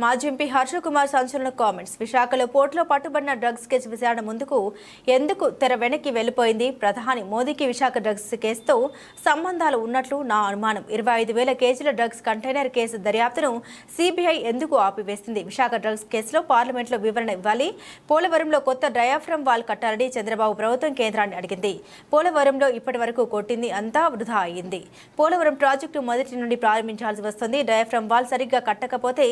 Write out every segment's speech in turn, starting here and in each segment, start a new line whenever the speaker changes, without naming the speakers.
మాజీ ఎంపీ హర్ష కుమార్ సంచలన కామెంట్స్. విశాఖలో పోర్టులో పట్టుబడిన డ్రగ్స్ కేసు విచారణ ముందుకు ఎందుకు తెర వెనక్కి వెళ్ళిపోయింది? ప్రధాని మోదీకి విశాఖ డ్రగ్స్ కేసుతో సంబంధాలు ఉన్నట్లు నా అనుమానం. ఇరవై ఐదు వేల కేజీల డ్రగ్స్ కంటైనర్ కేసు దర్యాప్తును సిబిఐ ఎందుకు ఆపివేసింది? విశాఖ డ్రగ్స్ కేసులో పార్లమెంట్లో వివరణ ఇవ్వాలి. పోలవరంలో కొత్త డయాఫ్రమ్ వాల్ కట్టాలని చంద్రబాబు ప్రభుత్వం కేంద్రాన్ని అడిగింది. పోలవరంలో ఇప్పటి వరకు కొట్టింది అంతా వృధా అయింది. పోలవరం ప్రాజెక్టు మొదటి నుండి ప్రారంభించాల్సి వస్తుంది. డయాఫ్రమ్ వాల్ సరిగ్గా కట్టకపోతే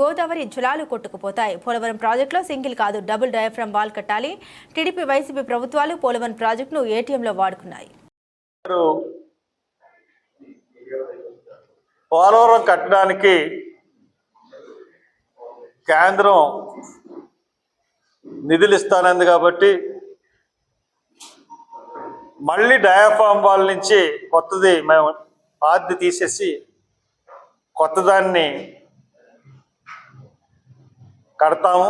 గోదావరి జలాలు కొట్టుకుపోతాయి. పోలవరం ప్రాజెక్టులో సింగిల్ కాదు డబుల్ డయాఫ్రమ్ వాల్ కట్టాలి. టీడీపీ వైసీపీ ప్రభుత్వాలు పోలవరం ప్రాజెక్టును ఏటీఎంలో వాడుకున్నాయి.
పోలవరం కట్టడానికి కేంద్రం నిధులు ఇస్తానంది కాబట్టి మళ్ళీ డయాఫామ్ వాళ్ళ నుంచి కొత్తది మేము పాతది తీసేసి కొత్తదాన్ని కడతాము.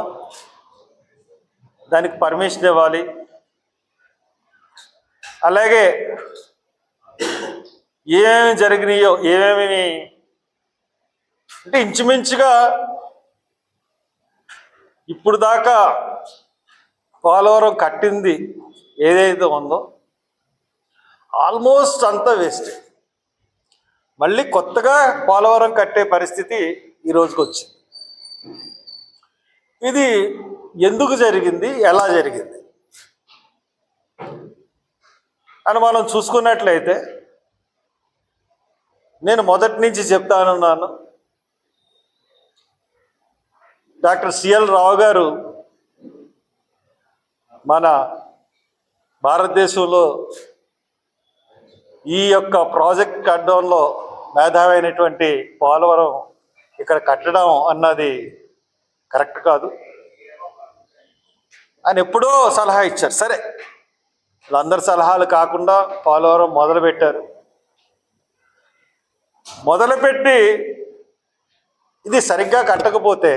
దానికి పర్మిషన్ ఇవ్వాలి. అలాగే ఏమేమి జరిగినాయో ఏమేమి అంటే ఇంచుమించుగా ఇప్పుడు దాకా పోలవరం కట్టింది ఏదైతే ఉందో ఆల్మోస్ట్ అంతా వేస్ట్. మళ్ళీ కొత్తగా పోలవరం కట్టే పరిస్థితి ఈ రోజుకి వచ్చింది ఇది ఎందుకు జరిగింది? ఎలా జరిగింది? అని మనం చూసుకున్నట్లయితే నేను మొదటి నుంచి చెప్తానున్నాను. డాక్టర్ సిఎల్ రావు గారు మన భారతదేశంలో ఈ యొక్క ప్రాజెక్ట్ కట్టడంలో మేధావైనటువంటి పోలవరం ఇక్కడ కట్టడం అన్నది కరెక్ట్ కాదు. అని ఎప్పుడో సలహా ఇచ్చారు. సరే. వీళ్ళందరి సలహాలు కాకుండా పోలవరం మొదలుపెట్టారు. మొదలుపెట్టి ఇది సరిగ్గా కట్టకపోతే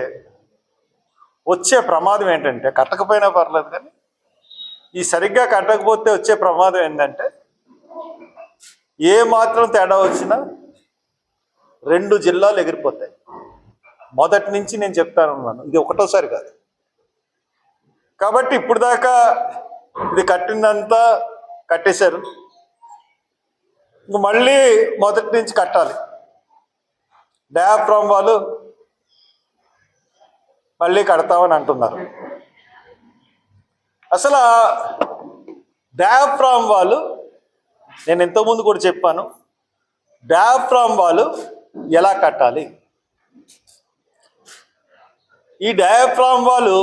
వచ్చే ప్రమాదం ఏంటంటే కట్టకపోయినా పర్లేదు కానీ ఈ సరిగ్గా కట్టకపోతే వచ్చే ప్రమాదం ఏంటంటే ఏ మాత్రం తేడా వచ్చినా రెండు జిల్లాలు ఎగిరిపోతాయి. మొదటి నుంచి నేను చెప్తానున్నాను. ఇది ఒకటోసారి కాదు. కాబట్టి ఇప్పుడు దాకా ఇది కట్టిందంతా కట్టేశారు. మళ్ళీ మొదటి నుంచి కట్టాలి. డయాఫ్రామ్ వాళ్ళు మళ్ళీ కడతామని అంటున్నారు. అసలు డయాఫ్రామ్ వాళ్ళు నేను ఇంతకుముందు కూడా చెప్పాను డయాఫ్రామ్ వాళ్ళు ఎలా కట్టాలి? ఈ డయాఫ్రామ్ వాళ్ళు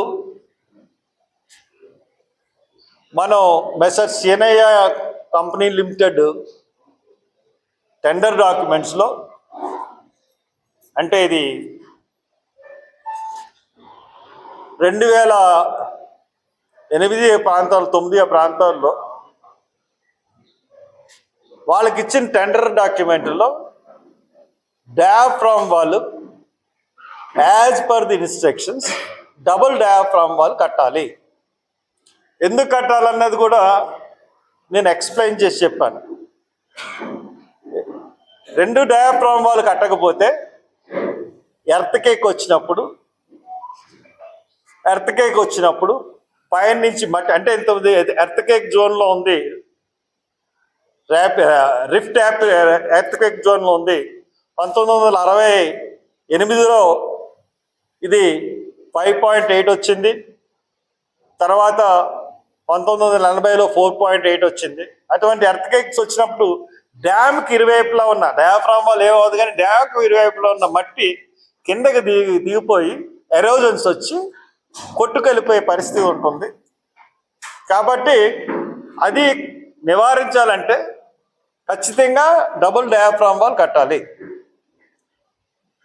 మనం messrs Seenaiah company limited tender డాక్యుమెంట్స్లో అంటే ఇది రెండు వేల ఎనిమిది ప్రాంతాలు తొమ్మిది ప్రాంతాల్లో వాళ్ళకి ఇచ్చిన టెండర్ డాక్యుమెంట్లో డయాఫ్రామ్ వాళ్ళు as per the instructions double diaphragm వాళ్ళు కట్టాలి. ఎందుకు కట్టాలన్నది కూడా నేను ఎక్స్ప్లెయిన్ చేసి చెప్పాను. రెండు డయాఫ్రామ్ వాళ్ళు కట్టకపోతే ఎర్త్ కేక్ వచ్చినప్పుడు ఎర్త్ కేక్ వచ్చినప్పుడు పైన నుంచి మట్టి అంటే ఎంత ఉంది? ఎర్త్ కేక్ జోన్లో ఉంది. ర్యాప్ రిఫ్ట్ యాప్ ఎర్త్ కేక్ జోన్లో ఉంది. పంతొమ్మిది వందల అరవై ఎనిమిదిలో ఇది ఫైవ్ పాయింట్ ఎయిట్ వచ్చింది. తర్వాత పంతొమ్మిది వందల ఎనభైలో ఫోర్ పాయింట్ ఎయిట్ వచ్చింది. అటువంటి ఎర్త్ కేక్స్ వచ్చినప్పుడు డ్యామ్కి ఇరువైపులా ఉన్న డయాఫ్రామ్ వాళ్ళు ఏమవుతుంది కానీ డ్యామ్కి ఇరువైపులా ఉన్న మట్టి కిందకి దిగి దిగిపోయి ఎరోజన్స్ వచ్చి కొట్టుకెళ్ళిపోయే పరిస్థితి ఉంటుంది. కాబట్టి అది నివారించాలంటే ఖచ్చితంగా డబుల్ డయాఫ్రామ్ వాల్ కట్టాలి.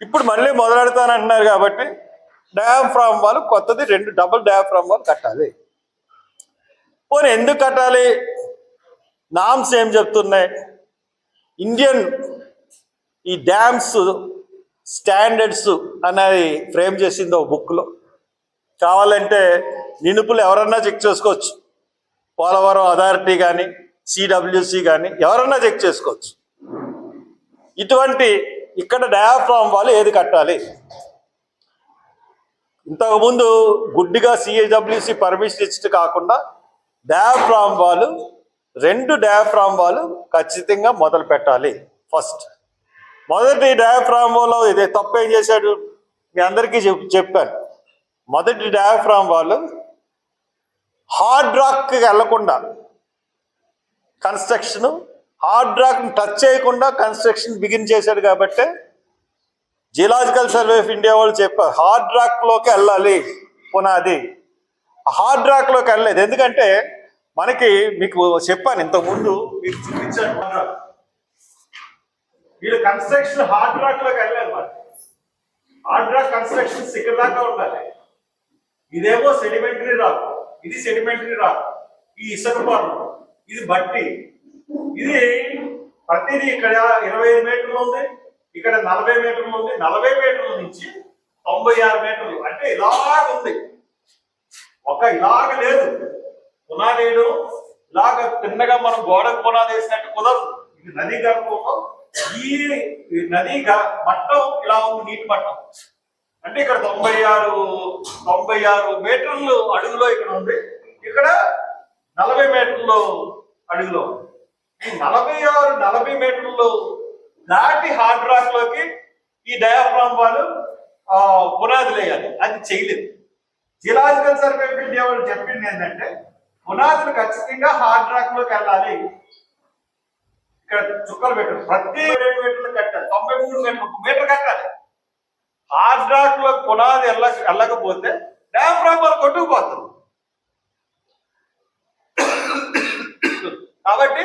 ఇప్పుడు మళ్ళీ మొదలెడతానంటున్నారు కాబట్టి డయాఫ్రామ్ వాల్ కొత్తది రెండు డబుల్ డయాఫ్రామ్ వాల్ కట్టాలి. పోనీ ఎందుకు కట్టాలి? నామ్స్ ఏం చెప్తున్నాయి? ఇండియన్ ఈ డ్యామ్స్ స్టాండర్డ్స్ అనేది ఫ్రేమ్ చేసింది ఒక బుక్లో కావాలంటే నినుపులు ఎవరన్నా చెక్ చేసుకోవచ్చు. పోలవరం అథారిటీ కానీ సిడబ్ల్యూసి కానీ ఎవరన్నా చెక్ చేసుకోవచ్చు. ఇటువంటి ఇక్కడ డయాఫ్రామ్ వాళ్ళు ఏది కట్టాలి? ఇంతకుముందు గుడ్డిగా సిఏడబ్ల్యూసి పర్మిషన్ ఇచ్చి కాకుండా డయాఫ్రామ్ వాళ్ళు రెండు డయాఫ్రామ్ వాళ్ళు ఖచ్చితంగా మొదలు పెట్టాలి. ఫస్ట్ మొదటి డయాఫ్రామ్ వాళ్ళు ఇదే తప్పు ఏం చేశాడు? మీ అందరికీ చెప్ చెప్పాను. మొదటి డయాఫ్రామ్ వాళ్ళు హార్డ్ రాక్కి వెళ్ళకుండా కన్స్ట్రక్షన్ హార్డ్ రాక్ టచ్ చేయకుండా కన్స్ట్రక్షన్ బిగిన్ చేశాడు కాబట్టి జియలాజికల్ సర్వే ఆఫ్ ఇండియా వాళ్ళు చెప్పారు హార్డ్ రాక్లోకి వెళ్ళాలి. పునాది హార్డ్ రాక్లోకి వెళ్ళలేదు. ఎందుకంటే మనకి మీకు చెప్పాను ఇంతకుముందు మీకు చూపించాను వీళ్ళు కన్స్ట్రక్షన్ హార్డ్ రాక్లోకి వెళ్ళారు వెళ్ళలేదు మరి హార్డ్ రాక్ కన్స్ట్రక్షన్ సిక్కర్ దాకా ఉండాలి. ఇదేమో సెడిమెంటరీ రాక్ ఇది సెడిమెంటరీ రాక్ ఈ ఇసుక ఇది బట్టి ఇది ప్రతిదీ ఇక్కడ ఇరవై ఐదు మీటర్లు ఉంది. ఇక్కడ నలభై మీటర్లు ఉంది. నలభై మీటర్ల నుంచి తొంభై ఆరు మీటర్లు. అంటే ఇలాగ ఉంది. ఒక ఇలాగ లేదు. పునాది ఇలాగ తిన్నగా మనం గోడకు పునాది వేసినట్టు కుదరదు. ఇది నదీ గర్భంలో ఈ ఈ మట్టం ఇలా ఉంది నీటి మట్టం. అంటే ఇక్కడ తొంభై ఆరు తొంభై ఆరు మీటర్లు అడుగులో ఇక్కడ ఉంది. ఇక్కడ నలభై మీటర్లు అడుగులో ఈ నలభై ఆరు నలభై మీటర్లు దాటి హార్డ్ రాక్లోకి ఈ డయాఫ్రామ్ వాళ్ళు పునాది లేయాలి అది చేయలేదు. జియలాజికల్ సర్వే ఆఫ్ ఇండియా వాళ్ళు చెప్పింది ఏంటంటే పునాదులు ఖచ్చితంగా హార్డ్ రాక్లోకి వెళ్ళాలి. ఇక్కడ చుక్కలు పెట్టు ప్రతి రెండు మీటర్లు కట్టాలి. తొంభై మూడు మీటర్లు మీటర్ కట్టాలి. హార్డ్ రాక్లో పునాది వెళ్ళ వెళ్ళకపోతే డయాఫ్రామ్ వాళ్ళు కొట్టుకుపోతుంది కాబట్టి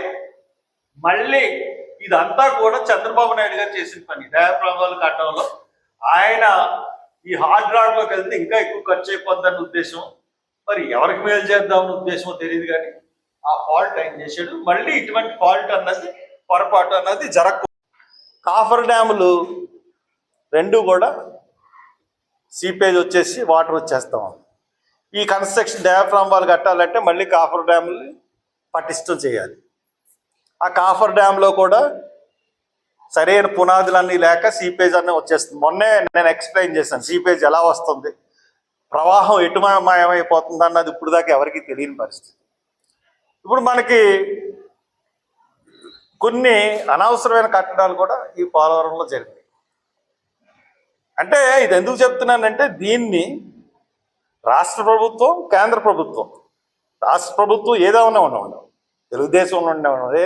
మళ్ళీ ఇదంతా కూడా చంద్రబాబు నాయుడు గారు చేసిన పని. డయాఫ్రామ్ వాళ్ళు కట్టడంలో ఆయన ఈ హార్డ్ రాక్లోకి వెళ్తే ఇంకా ఎక్కువ ఖర్చు అయిపోద్దన్న ఉద్దేశం. మరి ఎవరికి మేలు చేద్దామన్న ఉద్దేశమో తెలియదు కానీ ఆ ఫాల్ట్ ఆయన చేశాడు. మళ్ళీ ఇటువంటి ఫాల్ట్ అన్నది పొరపాటు అన్నది జరగ కాఫర్ డ్యాములు రెండు కూడా సీపేజ్ వచ్చేసి వాటర్ వచ్చేస్తాం. ఈ కన్స్ట్రక్షన్ డయాఫ్రామ్ వాళ్ళు కట్టాలంటే మళ్ళీ కాఫర్ డ్యాములు పటిష్టం చేయాలి. ఆ కాఫర్ డ్యామ్లో కూడా సరైన పునాదులన్నీ లేక సీపేజ్ అన్నీ వచ్చేస్తుంది. మొన్నే నేను ఎక్స్ప్లెయిన్ చేశాను సీపేజ్ ఎలా వస్తుంది ప్రవాహం ఎటు మాయమైపోతుంది అన్నది ఇప్పుడు దాకా ఎవరికీ తెలియని పరిస్థితి. ఇప్పుడు మనకి కొన్ని అనవసరమైన కట్టడాలు కూడా ఈ పోలవరంలో జరిగాయి. అంటే ఇది ఎందుకు చెప్తున్నానంటే దీన్ని రాష్ట్ర ప్రభుత్వం కేంద్ర ప్రభుత్వం రాష్ట్ర ప్రభుత్వం ఏదో ఉన్నా ఉండవు తెలుగుదేశం ఉండనివ్వండి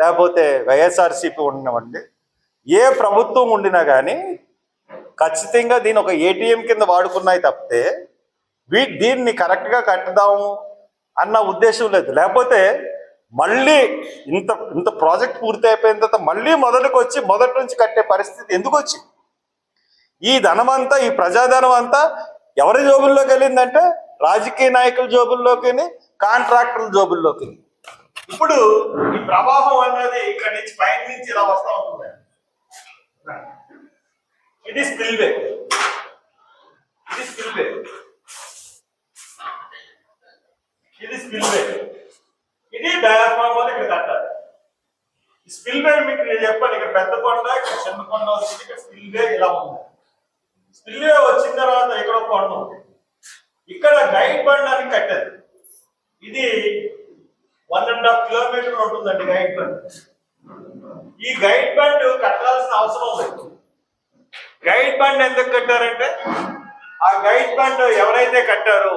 లేకపోతే వైఎస్ఆర్సీపీ ఉండనివ్వండి ఏ ప్రభుత్వం ఉండినా కానీ ఖచ్చితంగా దీని ఒక ఏటీఎం కింద వాడుకున్నాయి తప్పితే వీ దీన్ని కరెక్ట్గా కట్టుదాము అన్న ఉద్దేశం లేదు. లేకపోతే మళ్ళీ ఇంత ఇంత ప్రాజెక్ట్ పూర్తి అయిపోయిన తర్వాత మళ్ళీ మొదటికి వచ్చి మొదటి నుంచి కట్టే పరిస్థితి ఎందుకు వచ్చింది ఈ ధనం అంతా ఈ ప్రజాధనం అంతా ఎవరి జోబుల్లోకి వెళ్ళిందంటే రాజకీయ నాయకుల జోబుల్లోకి కాంట్రాక్టర్ల జోబుల్లోకి ఇప్పుడు ఈ ప్రవాహం అనేది ఇక్కడ నుంచి పైన నుంచి ఇలా వస్తా ఉంటుంది. ఇది స్పిల్వే ఇది స్పిల్వే ఇది స్పిల్వే ఇది డయాఫ్రామ్ అని ఇక్కడ కట్టాలి. స్పిల్వే మీకు నేను చెప్పాను ఇక్కడ పెద్ద కొండ ఇక్కడ చిన్న కొండ వచ్చింది ఇక్కడ స్పిల్వే ఇలా ఉంది. స్పిల్వే వచ్చిన తర్వాత ఇక్కడ కొండ ఉంది ఇక్కడ గైడ్ బండ్ అని కట్టారు ఇది వన్ అండ్ హాఫ్ కిలోమీటర్ ఉంటుందండి గైడ్ బండ్ ఈ గైడ్ బండ్ కట్టాల్సిన అవసరం లేదు గైడ్ బండ్ ఎందుకు కట్టారంటే ఆ గైడ్ బండ్ ఎవరైతే కట్టారో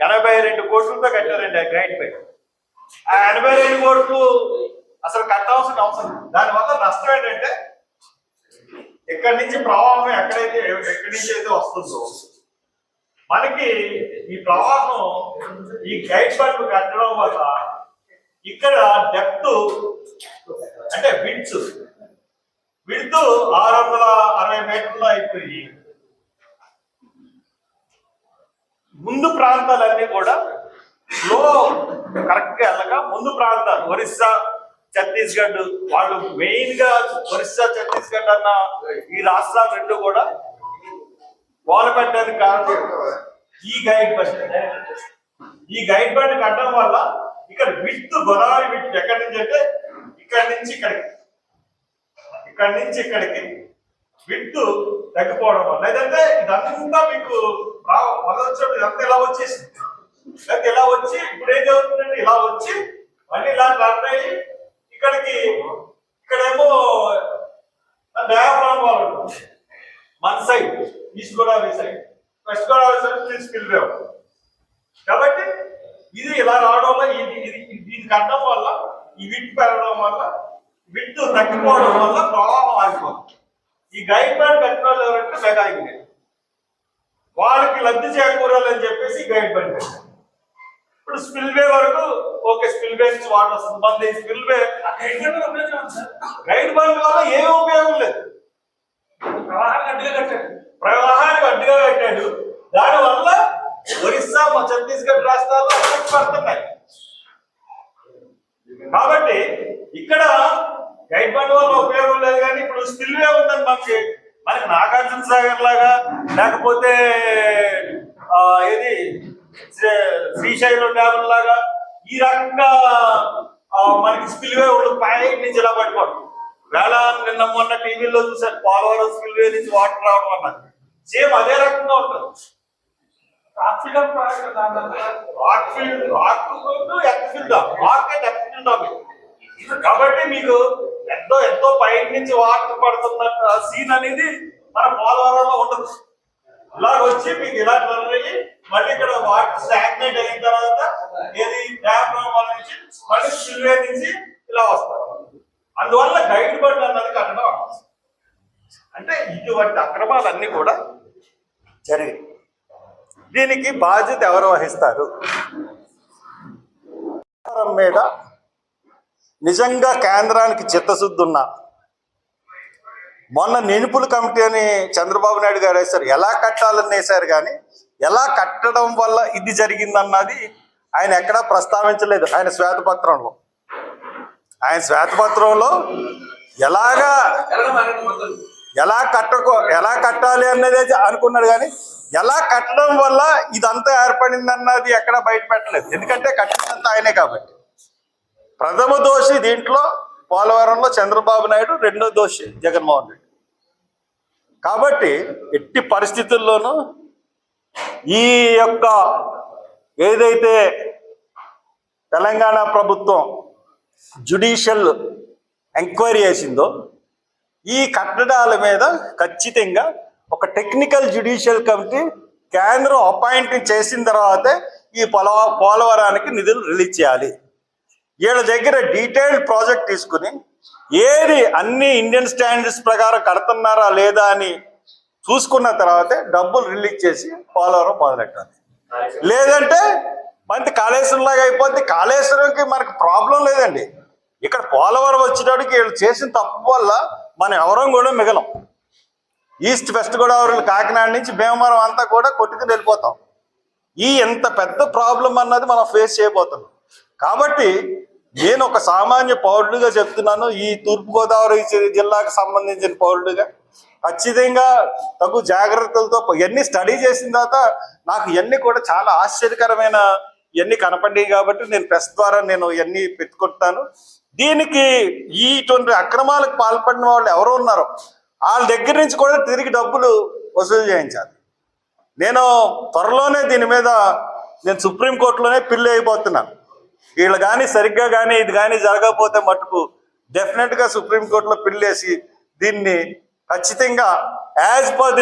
ఎనభై రెండు కోట్లతో కట్టారండి ఆ గైడ్ బ్యాండ్ ఆ ఎనభై రెండు కోట్లు అసలు కట్టాల్సిన అవసరం దానివల్ల నష్టం ఏంటంటే ఇక్కడి నుంచి ప్రవాహం ఎక్కడైతే ఎక్కడి నుంచి అయితే వస్తుందో మనకి ఈ ప్రవాహం ఈ గైడ్ బండ్ కట్టడం వల్ల ఇక్కడ డెప్త్ అంటే విడ్స్ విడ్త్ ఆరు వందల అరవై మీటర్లు అయిపోయి ముందు ప్రాంతాలన్నీ కూడా లో కరెక్ట్గా వెళ్ళక ముందు ప్రాంతాలు ఒరిస్సా ఛత్తీస్గఢ్ వాళ్ళు మెయిన్గా ఒరిస్సా ఛత్తీస్గఢ్ అన్న ఈ రాష్ట్రాలు రెండు కూడా వాల్ పెట్టడానికి కారణం ఈ గైడ్ బండ్ ఈ గైడ్ బండ్ కట్టడం వల్ల ఇక్కడ విత్ గోదావరి విత్ ఎక్కడి నుంచి అంటే ఇక్కడి నుంచి ఇక్కడికి. ఇక్కడి నుంచి ఇక్కడికి. విడ్త్ తగ్గిపోవడం వల్ల. లేదంటే ఇదంతా మీకు రా- మొదలొచ్చినప్పుడు ఇదంతా ఇలా వచ్చేసింది. లేకపోతే ఇలా వచ్చి ఇప్పుడు ఏం జరుగుతుందంటే ఇలా వచ్చి మళ్ళీ ఇలా టర్న్ అయ్యి ఇక్కడికి ఇక్కడేమో డయాఫ్రామ్ వాల్ ఉంటుంది మన side east Godavari side west Godavari side తీసుకెళ్ళాము కాబట్టి ఇది ఇలా రావడం వల్ల ఇది దీనికి అడ్డం వల్ల ఈ విట్ పెరగడం వల్ల విట్ తగ్గిపోవడం వల్ల ప్రవాహం ఆగిపోతుంది. ఈ గైడ్ బ్యాండ్ పెట్టిన వాళ్ళు ఎవరంటే మెగా వాళ్ళకి లబ్ధి చేకూరాలని చెప్పేసి గైడ్ బ్యాండ్ పెట్టారు. ఇప్పుడు స్పిల్వే వరకు ఓకే స్పిల్వే నుంచి వాటర్ వస్తుంది. మన స్పిల్వే గైడ్ బండ్ వల్ల ఏం ఉపయోగం లేదు.
ప్రవాహాన్ని అడ్డుగా కట్టాడు.
ప్రవాహానికి అడ్డుగా కట్టాడు. దాని వల్ల ఒరిస్సా మా ఛత్తీస్గఢ్ రాష్ట్రాల్లో ఎఫెక్ట్ పడుతున్నాయి. కాబట్టి ఇక్కడ గైడ్ బండ్ వల్ల ఉపయోగం లేదు కానీ ఇప్పుడు స్పిల్వే ఉందని మనకి మనకి నాగార్జున సాగర్ లాగా లేకపోతే ఏది శ్రీశైలం డ్యామ్ లాగా ఈ రకంగా మనకి స్పిల్వే ఉండు పైకి నుంచి ఇలా పట్టుకోండి వేళ నిన్న మొన్న టీవీలో చూసారు పోలవరం స్పిల్వే నుంచి వాటర్ రావడం అన్నది. సేమ్ అదే రకంగా ఉంటుంది.
ఆక్సిడెంట్ ప్రాజెక్ట్ దాని అంతా
rock field rock earth field rock and earth field of కాబట్టి మీకు ఎంతో ఎంతో పై నుంచి వాటర్ పడుతున్న సీన్ అనేది మన పోలవరంలో ఉండదు. ఇలా వచ్చి మీకు ఇలా టర్న్ అయ్యి మళ్ళీ ఇక్కడ వాటర్ స్టాగ్నేట్ అయిన తర్వాత ఏది డ్యామ్ వాళ్ళ నుంచి మళ్ళీ స్పిల్వే నుంచి ఇలా వస్తారు. అందువల్ల గైడ్ బండ్ అన్నది కట్టడం అవసరం. అంటే ఇటువంటి అక్రమాలన్నీ కూడా జరిగాయి. దీనికి బాధ్యత ఎవరు వహిస్తారు? మీద నిజంగా కేంద్రానికి చిత్తశుద్ధి ఉన్నా మొన్న నినుపుల కమిటీ అని చంద్రబాబు నాయుడు గారు వేశారు ఎలా కట్టాలని వేశారు కానీ ఎలా కట్టడం వల్ల ఇది జరిగిందన్నది ఆయన ఎక్కడా ప్రస్తావించలేదు ఆయన శ్వేతపత్రంలో. ఆయన శ్వేతపత్రంలో ఎలాగా ఎలా కట్టకో ఎలా కట్టాలి అన్నదే అనుకున్నాడు కానీ ఎలా కట్టడం వల్ల ఇదంతా ఏర్పడింది అన్నది ఎక్కడ బయట పెట్టలేదు. ఎందుకంటే కట్టినంత ఆయనే కాబట్టి. ప్రథమ దోషి దీంట్లో పోలవరంలో చంద్రబాబు నాయుడు రెండో దోషి జగన్మోహన్ రెడ్డి. కాబట్టి ఎట్టి పరిస్థితుల్లోనూ ఈ యొక్క ఏదైతే తెలంగాణ ప్రభుత్వం జుడిషియల్ ఎంక్వైరీ చేసిందో ఈ కట్టడాల మీద ఖచ్చితంగా ఒక టెక్నికల్ జ్యుడిషియల్ కమిటీ కేంద్రం అపాయింట్ చేసిన తర్వాతే ఈ పొల పోలవరానికి నిధులు రిలీజ్ చేయాలి. వీళ్ళ దగ్గర డీటెయిల్డ్ ప్రాజెక్ట్ తీసుకుని ఏది అన్ని ఇండియన్ స్టాండర్డ్స్ ప్రకారం కడుతున్నారా లేదా అని చూసుకున్న తర్వాతే డబ్బులు రిలీజ్ చేసి పోలవరం మొదలెట్టాలి. లేదంటే మనకి కాళేశ్వరం లాగా అయిపోద్ది. కాళేశ్వరంకి మనకి ప్రాబ్లం లేదండి. ఇక్కడ పోలవరం వచ్చేటప్పటికి వీళ్ళు చేసిన తప్పు వల్ల మనం ఎవరం కూడా మిగలం. ఈస్ట్ వెస్ట్ గోదావరి కాకినాడ నుంచి భీమవరం అంతా కూడా కొట్టుకుని వెళ్ళిపోతాం. ఈ ఎంత పెద్ద ప్రాబ్లం అన్నది మనం ఫేస్ చేయబోతున్నాం. కాబట్టి నేను ఒక సామాన్య పౌరుడిగా చెప్తున్నాను ఈ తూర్పుగోదావరి జిల్లాకు సంబంధించిన పౌరుడిగా. ఖచ్చితంగా తగు జాగ్రత్తలతో ఇవన్నీ స్టడీ చేసిన తర్వాత నాకు ఇవన్నీ కూడా చాలా ఆశ్చర్యకరమైన ఇవన్నీ కనపడ్డాయి కాబట్టి నేను ప్రెస్ ద్వారా నేను ఇవన్నీ పెట్టుకుంటాను. దీనికి ఈ అక్రమాలకు పాల్పడిన వాళ్ళు ఎవరు ఉన్నారో వాళ్ళ దగ్గర నుంచి కూడా తిరిగి డబ్బులు వసూలు చేయించాలి. నేను త్వరలోనే దీని మీద నేను సుప్రీంకోర్టులోనే పిల్లి అయిపోతున్నాను. వీళ్ళు కానీ సరిగ్గా కానీ ఇది కానీ జరగకపోతే మటుకు డెఫినెట్గా సుప్రీంకోర్టులో పిల్లేసి దీన్ని ఖచ్చితంగా యాజ్ పర్ ది